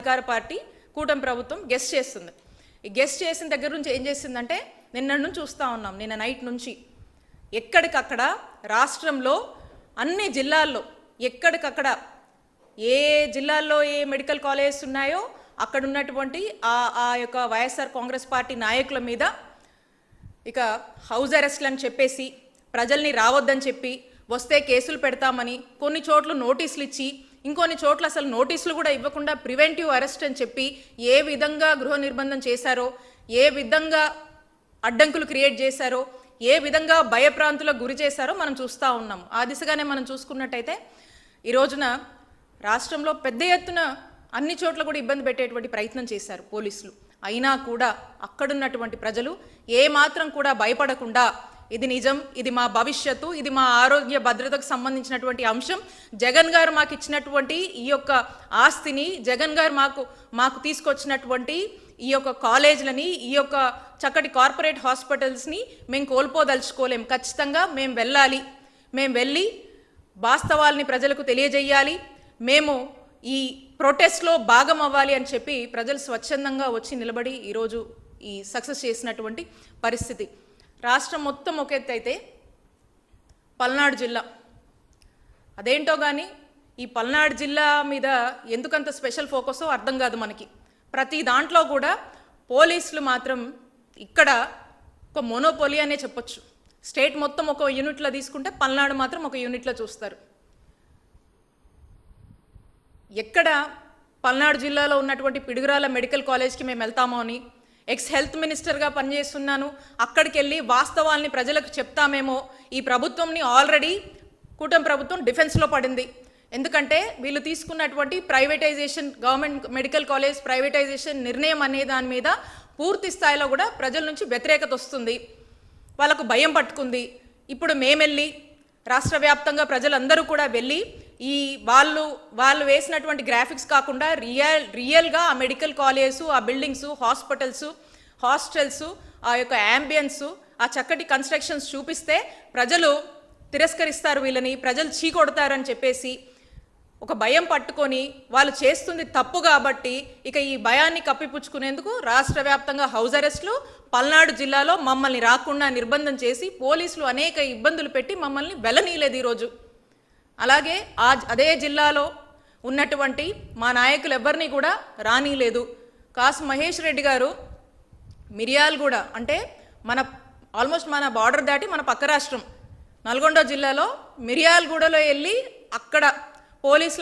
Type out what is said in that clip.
అధికార పార్టీ కూటమి ప్రభుత్వం గెస్ట్ చేస్తుంది. ఈ గెస్ట్ చేసిన దగ్గర నుంచి ఏం చేసిందంటే నిన్న నుంచి చూస్తూ ఉన్నాం నిన్న నైట్ నుంచి. ఎక్కడికక్కడ రాష్ట్రంలో అన్ని జిల్లాల్లో ఎక్కడికక్కడ ఏ జిల్లాల్లో ఏ మెడికల్ కాలేజెస్ ఉన్నాయో అక్కడ ఉన్నటువంటి ఆ ఆ యొక్క వైఎస్ఆర్ కాంగ్రెస్ పార్టీ నాయకుల మీద ఇక హౌస్ అరెస్ట్లు అని చెప్పేసి ప్రజల్ని రావద్దని చెప్పి వస్తే కేసులు పెడతామని కొన్ని చోట్ల నోటీసులు ఇచ్చి ఇంకొన్ని చోట్ల అసలు నోటీసులు కూడా ఇవ్వకుండా ప్రివెంటివ్ అరెస్ట్ అని చెప్పి ఏ విధంగా గృహ నిర్బంధం చేశారో ఏ విధంగా అడ్డంకులు క్రియేట్ చేశారో ఏ విధంగా భయప్రాంతులకు గురి చేశారో మనం చూస్తూ ఉన్నాం. ఆ దిశగానే మనం చూసుకున్నట్టయితే ఈ రోజున రాష్ట్రంలో పెద్ద ఎత్తున అన్ని చోట్ల కూడా ఇబ్బంది పెట్టేటువంటి ప్రయత్నం చేశారు పోలీసులు. అయినా కూడా అక్కడున్నటువంటి ప్రజలు ఏ మాత్రం కూడా భయపడకుండా ఇది నిజం ఇది మా భవిష్యత్తు ఇది మా ఆరోగ్య భద్రతకు సంబంధించినటువంటి అంశం. జగన్ గారు మాకు ఇచ్చినటువంటి ఈ యొక్క ఆస్తిని జగన్ గారు మాకు మాకు తీసుకొచ్చినటువంటి ఈ యొక్క కాలేజీలని ఈ యొక్క చక్కటి కార్పొరేట్ హాస్పిటల్స్ని మేము కోల్పోదలుచుకోలేం. ఖచ్చితంగా మేము వెళ్ళాలి. మేము వెళ్ళి వాస్తవాల్ని ప్రజలకు తెలియజేయాలి. మేము ఈ ప్రొటెస్ట్లో భాగం అవ్వాలి అని చెప్పి ప్రజలు స్వచ్ఛందంగా వచ్చి నిలబడి ఈరోజు ఈ సక్సెస్ చేసినటువంటి పరిస్థితి. రాష్ట్రం మొత్తం ఒక ఎత్తు అయితే పల్నాడు జిల్లా. అదేంటో కానీ ఈ పల్నాడు జిల్లా మీద ఎందుకంత స్పెషల్ ఫోకస్ అర్థం కాదు మనకి. ప్రతి దాంట్లో కూడా పోలీసులు మాత్రం ఇక్కడ ఒక మోనోపోలి అనే చెప్పొచ్చు. స్టేట్ మొత్తం ఒక యూనిట్లో తీసుకుంటే పల్నాడు మాత్రం ఒక యూనిట్లో చూస్తారు. ఎక్కడ పల్నాడు జిల్లాలో ఉన్నటువంటి పిడుగురాల మెడికల్ కాలేజ్కి మేము వెళ్తామో అని ఎక్స్ హెల్త్ మినిస్టర్గా పనిచేస్తున్నాను. అక్కడికి వెళ్ళి వాస్తవాల్ని ప్రజలకు చెప్తామేమో. ఈ ప్రభుత్వంని ఆల్రెడీ కూటమి ప్రభుత్వం డిఫెన్స్లో పడింది. ఎందుకంటే వీళ్ళు తీసుకున్నటువంటి privatization government medical college privatization నిర్ణయం అనే దాని మీద పూర్తి స్థాయిలో కూడా ప్రజల నుంచి వ్యతిరేకత వస్తుంది. వాళ్ళకు భయం పట్టుకుంది. ఇప్పుడు మేమెళ్ళి రాష్ట్ర వ్యాప్తంగా ప్రజలందరూ కూడా వెళ్ళి ఈ వాళ్ళు వాళ్ళు వేసినటువంటి గ్రాఫిక్స్ కాకుండా రియల్ రియల్గా ఆ మెడికల్ కాలేజెస్ ఆ బిల్డింగ్స్ హాస్పిటల్స్ హాస్టల్స్ ఆ యొక్క యాంబియన్స్ ఆ చక్కటి కన్స్ట్రక్షన్స్ చూపిస్తే ప్రజలు తిరస్కరిస్తారు వీళ్ళని ప్రజలు చీకొడతారని చెప్పేసి ఒక భయం పట్టుకొని వాళ్ళు చేస్తుంది తప్పు కాబట్టి ఇక ఈ భయాన్ని కప్పిపుచ్చుకునేందుకు రాష్ట్ర వ్యాప్తంగా హౌస్ అరెస్ట్లు పల్నాడు జిల్లాలో మమ్మల్ని రాకుండా నిర్బంధం చేసి పోలీసులు అనేక ఇబ్బందులు పెట్టి మమ్మల్ని వెలనీయలేదు ఈరోజు. అలాగే ఆ అదే జిల్లాలో ఉన్నటువంటి మా నాయకులు ఎవరిని కూడా రానీలేదు. కాసు మహేష్ రెడ్డి గారు మిరియాలగూడ అంటే మన ఆల్మోస్ట్ మన బార్డర్ దాటి మన పక్క రాష్ట్రం. నల్గొండ జిల్లాలో మిరియాలగూడలో వెళ్ళి అక్కడ పోలీసులు